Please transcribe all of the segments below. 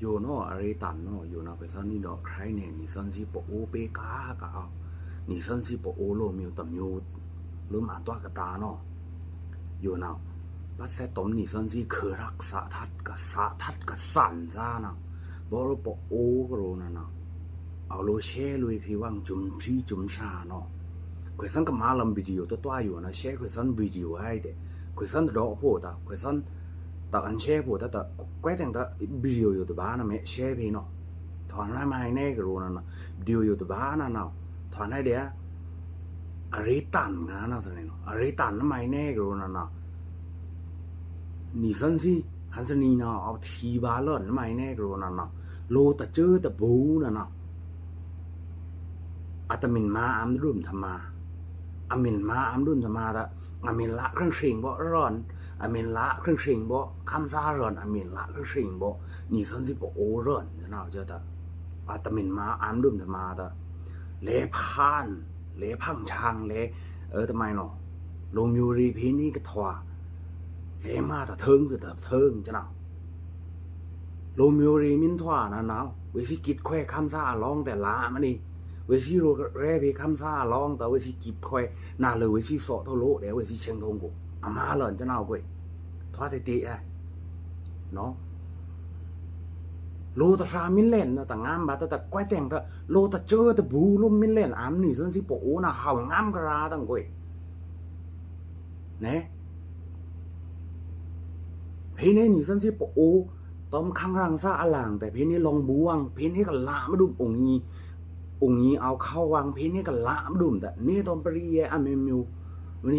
โยโนออะไรตันโนโยนาเปซันนี่ดอกใครเนี่ยนี่สันสิปโอเปกากะเอานิสันสิปโอโลมิวตัมยูลุมอัตัวกตาโนโยนาปัสเซตมนี่สันสิคือรักษาทัดกับสะทัดกับสันซานะบอรปโอกโรนะนะเอาโลเชลุยพิวังจุมทีจุมชาโนคุยสันก็มาลำวิดีโอตัวตัวอยู่นะเชคุยสันวิดีโอให้เด็กคุยสันดอกพูดอะคุยสัน ต่อันเช่ปูแต่แต่ก็แต่งแต่บิวอยู่ตัวบ้านนะเมเชฟพี่เนาะถอนให้มาให้แน่ก็รู้นะเนาะบิวอยู่ตัวบ้านนั่นเนาะถอนให้เดี๋ยวอริตันงานนั่นสิเนาะอริตันนั่นไม่แน่ก็รู้นะเนาะนี่สันสิฮันสนีเนาะเอาทีบาลอนนั่นไม่แน่ก็รู้นะเนาะโลตะเจอต่บูนะเนาะอัตมินมาอัมรุ่มธรรมาอามินมาอัมรุ่มธรรมาตะอามินละเครื่องเสียงบ่ร้อน อามินละเครื่องเสียงบ่คำซาเรนอามินละเครื่องเสียงบ่นี่สันสิบโอเรนจะน่าจะตะอัตมินมาอามรุ่มธรรมาตะเลพานเลพังช้างเลเออทำไมเนาะลงยูรีพีนี่ก็ทว่าเลมาตะเทิงคือตะเทิงจะน่าโรมิโอรีมินทว่านะนาวเวสิกิดแควคำซาร้องแต่ลามันนี่เวสิโรแร่เพคำซาร้องแต่เวสิกิบแควนาเลยเวสิสอเท่าโลเดี๋ยวเวสิเชียงทงกู อมาหล่อนจะเนาวกวยทว่าเตติไอ้เนาะโลตะทรามินเล่นแต่งามบาแต่แต่แกวแต่งแต่โลตะเจอแต่บูลุมมินเล่นอามนี่ซึ่งสิโปโอนะเห่างามกระราตั้งกวยเนี่ยเพนี่ยนี่ซึ่งสิโปโอต้มข้างรังซาอลาง แต่เพนี้ลองบวง เพนี้ก็ละมาดุมองยีองยีเอาเข้าวางเพนี้ก็ละมาดุมแต่นี่ต้มปรีเยอเมมิววัน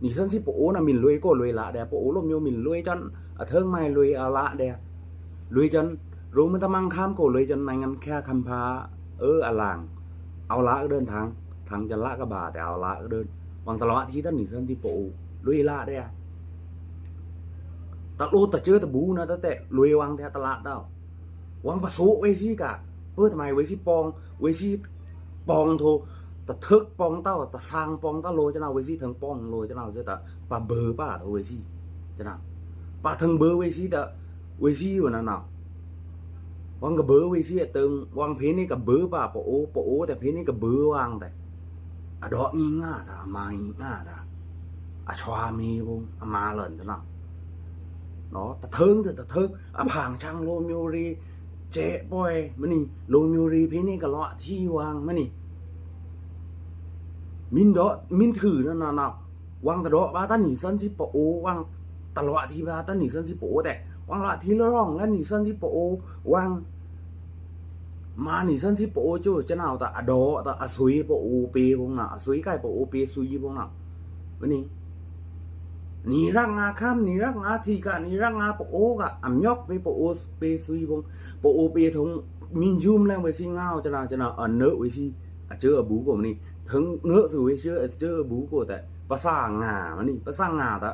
หนีสันสิปะโอนาละแต่นี่สันสิปะโอนะมินลวงเทวางนาตะละเต้าวางละเต้าดอกเงาจะหนาวเชื่อผมนะสีตองก็เดินนี่นั่นเนาะอแมนตะมวยตะกวยเนาะนี่สันสิปะโอนะมินรวยก็รวยละเดียปโอลมโยมินรวยจนอะเทิงไม่รวยอาละเดี๋ยวรวยจนรู้มันตะมังข้ามก็รวยจนในงั้นแค่คำพาเอออลาง เอาละก็เดินทางทางจะละก็บาแต่เอาละก็เดินวางตลอดที่ท่านนี่สันสิปโอรวยละเดียตะโลตะเจอตะบูนะตะแต่รวยวังแท้ตะละเต้าวังปะโสไว้ที่กะเพื่อทำไมไว้ที่ปองไว้ที่ปองโท ตะเทึกปองเต้าตะซางปองเต้าโลจะนาไว้ที่ถึงปองโลจะนาจะแตะปะเบอร์ป้าโทไว้ที่จะนาปะถึงเบอร์ไว้ที่แตะไว้ที่วันนั้นน่ะวังกับเบอร์ไว้ที่เตึงวังเพนี่กับเบอร์ป้าปะโอปะโอแต่เพนี่กับเบอร์วางแต่อะดอกอีง่าตามาอีง่าตาอะชวามีบุงอะมาหล่นจะนา nó ta thương thì ta thương à hàng trang lô miêu ri trẻ boy mà nì lô miêu ri phía này cả lọ thi hoàng mà nì min đó min thử nó nào nào hoàng ta đó ba ta nỉ sân si bộ hoàng ta lọ thi ba ta nỉ sân si bộ แต่ hoàng lọ thi lơ rong lên nỉ sân si bộ hoàng mà nỉ sân si bộ chứ chứ nào ta à đó ta à suy bộ pi bông nào à suy cái bộ pi suy bông nào mà nì นี่รักงาข้ามนี่รักงาทีกะนี่รักงาปะโอกะอ่ำยอกไปปะโอเปซุยบงปะโอเปทงมินยุมแล้วไปสิงาวจะนาจะนาอันเนอะไว้สิอะ เจอบูกูมันนี่ถึงเงื้อถือเชื่อเจอบูกูแต่ภาษาง่ามันนี่ภาษาง่าตะ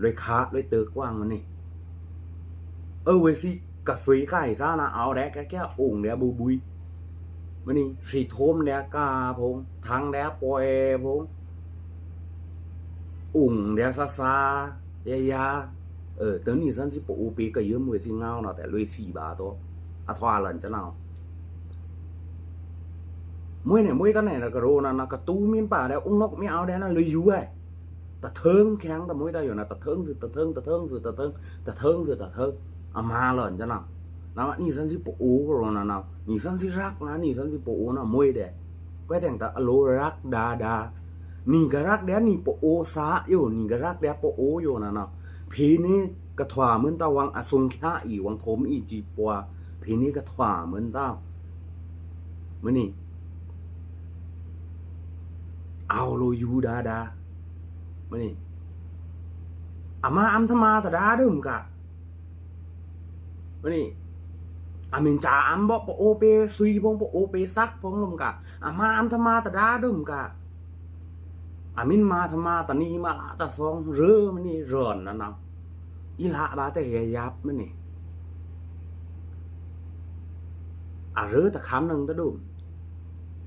เลยคาเลยเตอกว้างมันนี่เออเวซีกะสวยไก่ซานะเอาแดกแก่องค์เดียบุบุยมันนี่สีโทมแดีกาพงทางแดียปอยพงอุ่งแดีซาซายายาเออเตอนี่สันสิปูปีก็เยอะมวยสิเงาเนาะแต่เลยสี่บาทตัวอัทวาหลันจะเนาะ มวยเนี่ยมวยตอนไหนนะกระโรนะนะกระตูมีนป่าแด้อุ้งนกมีเอาแด้วนะเลยอยู่ไอ้ต่เทิงแข็งแต่มวยตาอยู่นะแต่เทิงสือต่เทิงแต่เทิงสือต่เทิงแต่เทิงสือต่เทิงอามาหล่นจ้ะนะนะว่านี่สันสิปูก็ระโรนะนะนี่สันสิรักนะนี่สันสิปูนะมวยเด็กก็แต่งตะอโลรักดาดานี่ก็รักเด้นี่ปโอซาอยู่นี่ก็รักเด้ยปูออยู่นะเนาะพีนี้กระถวาเหมือนตาวังอสงแค่อีวังโทมอีจีปัวพีนี้กระถวาเหมือนตาเมื่อนี่ เอาโลยูดาดามานี่อามาอัมธมาตดาดึมกะมานี่อามินจาอัมบอกปโอเปซุยบงปโอเปซักพงลมกะอามาอัมธมาตดาดึมกะอามินมาธมาตนีมาละตะซองเรือมันี่เร้อนนะนะอีละบาเต่ยับมันี่อาเรือตะคำหนึงตะดุม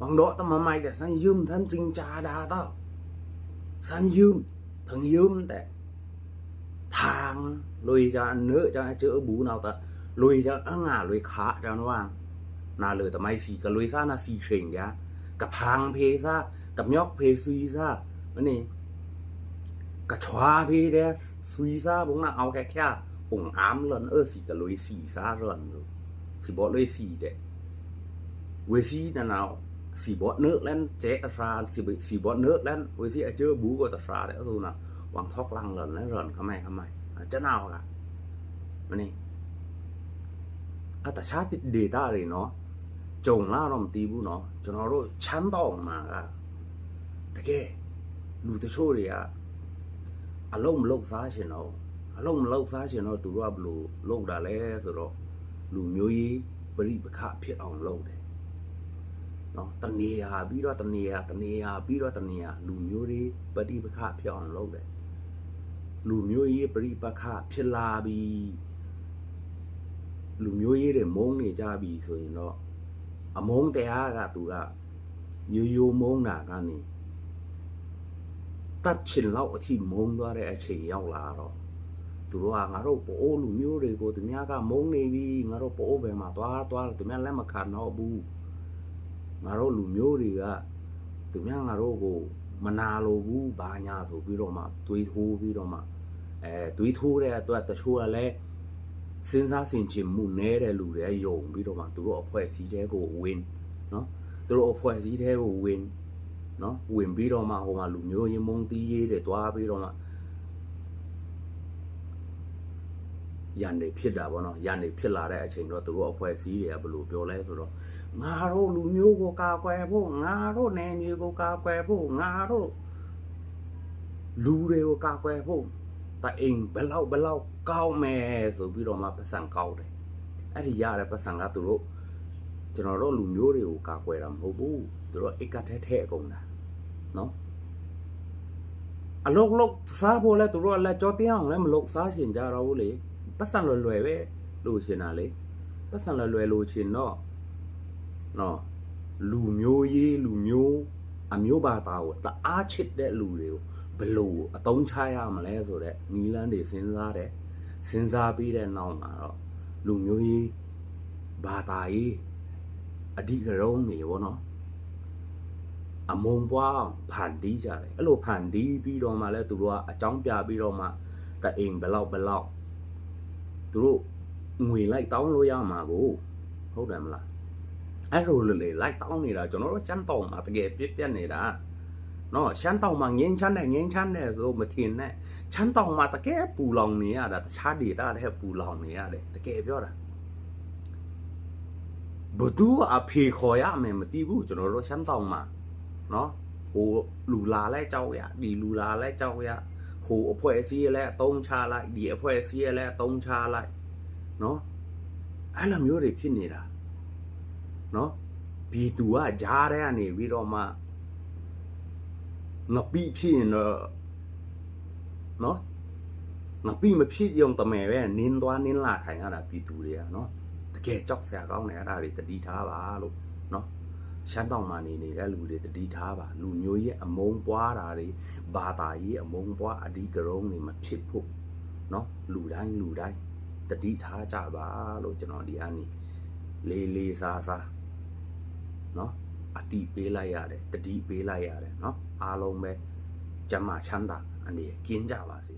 มาใหม่แต่สันยืมท่านจริงจาดาเต้า san dương thằng dương tại thang lùi cho anh nữa cho chữ bú nào ta lùi cho ăn à lùi khá cho nó vàng là lời tầm ai xì cả lùi ra là xì khỉnh giá cặp hàng phê ra cặp nhóc phê suy ra vấn này cả chóa phê đe suy ra bóng là áo cái kia ủng ám lần ơ xì cả lùi xì ra rần rồi xì bỏ lùi xì đấy quê xì là nào สีบอเนื้อแล้วเจ๊ตาฟราสีสีบอเนื้อแล้ววิสิอาเจอบูก็ตาฟราได้ก็สูนะวางทอกลังหล่นแล้วหล่นทำไมทำไมจะน่าวกะมันนี่อาแต่ชาติเดต้าเลยเนาะจงล่ารอมตีบูเนาะจนเรารู้ชั้นต่อมากะแต่แกลูตโช่วยอะอารมณ์โลกซ้าเชนเอาอารมณ์โลกซ้าเชนเอาตัวรูบรูโลกดาเลสหรอกลูมิวยปริปะคาเพียรอ่อนโลกเด နော်တနေဟာပြီးတော့တနေဟာတနေဟာပြီးတော့တနေဟာလူမျိုးတွေပฏิပခဖြစ်အောင်လုပ်တယ်လူမျိုးရေးပฏิပခဖြစ်လာပြီးလူမျိုးရေးတွေမုန်းနေကြပြီဆိုရင်တော့အမုန်းတရားကသူကရိုးရိုးမုန်းတာကနေတတ်ချင်လောက်အထိမုန်းသွားတဲ့အချိန်ရောက်လာတော့သူတို့ကငါတို့ပိုးလူမျိုးတွေကိုသူများကမုန်းနေပြီငါတို့ပိုးဘယ်မှာသွားသွားသူများလက်မခံတော့ဘူး ငါတို့လူမျိုးတွေကသူများငါတို့ကိုမနာလိုဘူးဘာညာဆိုပြီးတော့မှတွေးထိုးပြီးတော့မှအဲတွေးထိုးတဲ့အတွက်တချို့ကလည်းစဉ်းစားဆင်ခြင်မှုနဲတဲ့လူတွေယုံပြီးတော့မှသူတို့အဖွဲ့အစည်းတဲကိုဝင်နော်သူတို့အဖွဲ့အစည်းတဲကိုဝင်နော်ဝင်ပြီးတော့မှဟိုမှာလူမျိုးရင်းမုံတီးရေးတွေတွားပြီးတော့မှ ရန်တွေဖြစ်တာပေါ့နော်ရန်တွေဖြစ်လာတဲ့အချိန်တော့သူတို့အဖွဲ့အစည်းတွေကဘယ်လိုပြောလဲဆိုတော့ငါတို့လူမျိုးကိုကာကွယ်ဖို့ငါတို့နယ်မြေကိုကာကွယ်ဖို့ငါတို့လူတွေကိုကာကွယ်ဖို့တအိမ်ဘယ်လောက်ဘယ်လောက်ကောင်းမယ်ဆိုပြီးတော့မှပတ်စံကောက်တယ်အဲ့ဒီရတဲ့ပတ်စံကသူတို့ကျွန်တော်တို့လူမျိုးတွေကိုကာကွယ်တာမဟုတ်ဘူးသူတို့အိတ်ကထဲထဲအကုန်တာနော်အလုတ်လုတ်စားဖို့လဲသူတို့ကလည်းကြောတင်းအောင်လည်းမလုတ်စားရှင်ကြတော့ဘူးလေ ပတ်စံလွယ်လွယ်ပဲလို့ရှင်တာလေပတ်စံလွယ်လွယ်လို့ရှင်တော့နော်လူမျိုးရေးလူမျိုးအမျိုးဘာသာကိုတအားချစ်တဲ့လူတွေကိုဘယ်လိုအတုံးချရမလဲဆိုတော့နီလန်းတွေစဉ်းစားတယ်စဉ်းစားပြီးတဲ့နောက်မှာတော့လူမျိုးရေးဘာသာရေးအဓိကရုံးနေဘောနော်အမုံပွားဖန်တီးကြတယ်အဲ့လိုဖန်တီးပြီးတော့မှလဲသူတို့ကအကြောင်းပြပြီးတော့မှတအိမ်ဘယ်လောက်ဘယ်လောက် သူတို့ငွေလိုက်တောင်းလို့ရမှာကိုဟုတ်တယ်မလားအဲ့လိုလေလေလိုက်တောင်းနေတာကျွန်တော်တို့ချမ်းတောင်းမှာတကယ်ပြည့်ပြတ်နေတာနော်ချမ်းတောင်းမှာငင်းချမ်းတယ်ငင်းချမ်းတယ်ဆိုမထင်နဲ့ချမ်းတောင်းမှာတကယ်ပူလောင်နေရတာတခြားဒေတာတဲ့ပူလောင်နေရတယ်တကယ်ပြောတာဘသူအဖေခေါ်ရမယ်မသိဘူးကျွန်တော်တို့ချမ်းတောင်းမှာနော်ဟိုလူလာလဲကြောက်ရဒီလူလာလဲကြောက်ရ ဟိုအဖွဲ့အစည်းလဲအတုံးချလိုက်ဒီအဖွဲ့အစည်းလဲအတုံးချလိုက်နော်အဲ့လိုမျိုးတွေဖြစ်နေတာနော်ဘီသူကကြားတဲ့ကနေပြီးတော့မှငပိဖြစ်ရင်တော့နော်ငပိမဖြစ်ရုံတမယ်ပဲနင်းသွားနင်းလာခိုင်ရတာဘီသူတွေကနော်တကယ်ကြောက်စရာကောင်းတယ်အဲ့ဒါတွေတတိထားပါလို့နော် ရှမ်းတောင်မှာနေနေတဲ့လူတွေတတိထားပါလူမျိုးရဲ့အမုန်းပွားတာတွေဘာသာရေးအမုန်းပွားအဓိကရုံးတွေမဖြစ်ဖို့နော်လူတိုင်းလူတိုင်းတတိထားကြပါလို့ကျွန်တော်ဒီအနီလေးလေးစားစားနော်အတိပေးလိုက်ရတယ်တတိပေးလိုက်ရတယ်နော်အားလုံးပဲကျမ်းမာချမ်းသာအနေကင်းကြပါစေ